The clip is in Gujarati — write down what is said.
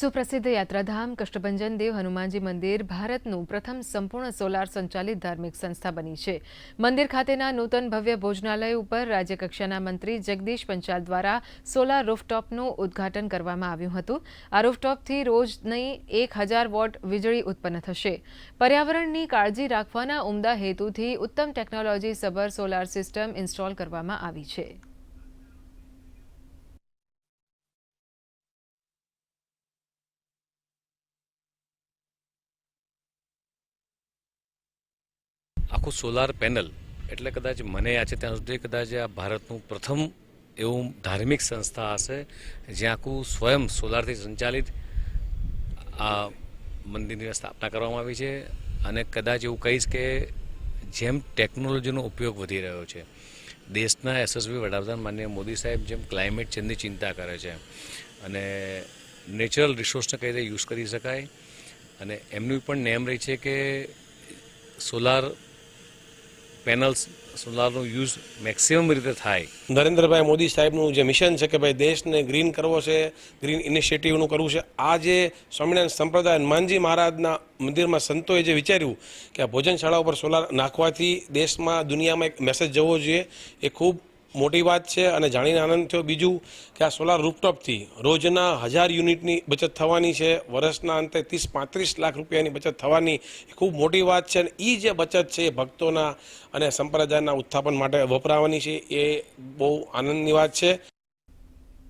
સુપ્રસિદ્ધ યાત્રાધામ કષ્ટભંજન દેવ હનુમાનજી મંદિર ભારતનું પ્રથમ સંપૂર્ણ સોલાર સંચાલિત ધાર્મિક સંસ્થા બની છે. મંદિર ખાતેના નૂતન ભવ્ય ભોજનાલય ઉપર રાજ્યકક્ષાના મંત્રી જગદીશ પંચાલ દ્વારા સોલાર રૂફટોપનું ઉદ્ઘાટન કરવામાં આવ્યું હતું. આ રૂફટોપથી રોજની એક હજાર વોટ વીજળી ઉત્પન્ન થશે. પર્યાવરણની કાળજી રાખવાના ઉમદા હેતુથી ઉત્તમ ટેકનોલોજી સભર સોલાર સિસ્ટમ ઇન્સ્ટોલ કરવામાં આવી છે. આખું સોલાર પેનલ એટલે કદાચ મને યાદ છે ત્યાં સુધી કદાચ આ ભારતનું પ્રથમ એવું ધાર્મિક સંસ્થા હશે, જ્યાં આખું સ્વયં સોલારથી સંચાલિત આ મંદિરની સ્થાપના કરવામાં આવી છે અને કદાચ એવું કહીશ કે જેમ ટેકનોલોજીનો ઉપયોગ વધી રહ્યો છે, દેશના યશસ્વી વડાપ્રધાન માનનીય મોદી સાહેબ જેમ ક્લાઇમેટ ચેન્જની ચિંતા કરે છે અને નેચરલ રિસોર્સને કઈ રીતે યુઝ કરી શકાય અને એમની પણ નેમ રહી છે કે સોલાર પેનલ્સ સોલારનો યુઝ મેક્સિમમ રીતે થાય. નરેન્દ્રભાઈ મોદી સાહેબનું જે મિશન છે કે ભાઈ દેશને ગ્રીન કરવો છે ગ્રીન ઇનિશિયેટિવનું કરવું છે, આ જે સ્વામિનારાયણ સંપ્રદાય હનુમાનજી મહારાજના મંદિરમાં સંતોએ જે વિચાર્યું કે આ ભોજનશાળા ઉપર સોલાર નાખવાથી દેશમાં દુનિયામાં એક મેસેજ જવો જોઈએ, એ ખૂબ મોટી વાત છે અને જાણીને આનંદ થયો. બીજું કે આ સોલાર રૂપટોપથી રોજના હજાર યુનિટની બચત થવાની છે. વર્ષના અંતે ત્રીસ, પાંત્રીસ લાખ રૂપિયાની બચત થવાની. એ ખૂબ મોટી વાત છે અને એ જે બચત છે એ ભક્તોના અને સંપ્રદાયના ઉત્થાપન માટે વપરાવાની છે. એ બહુ આનંદની વાત છે.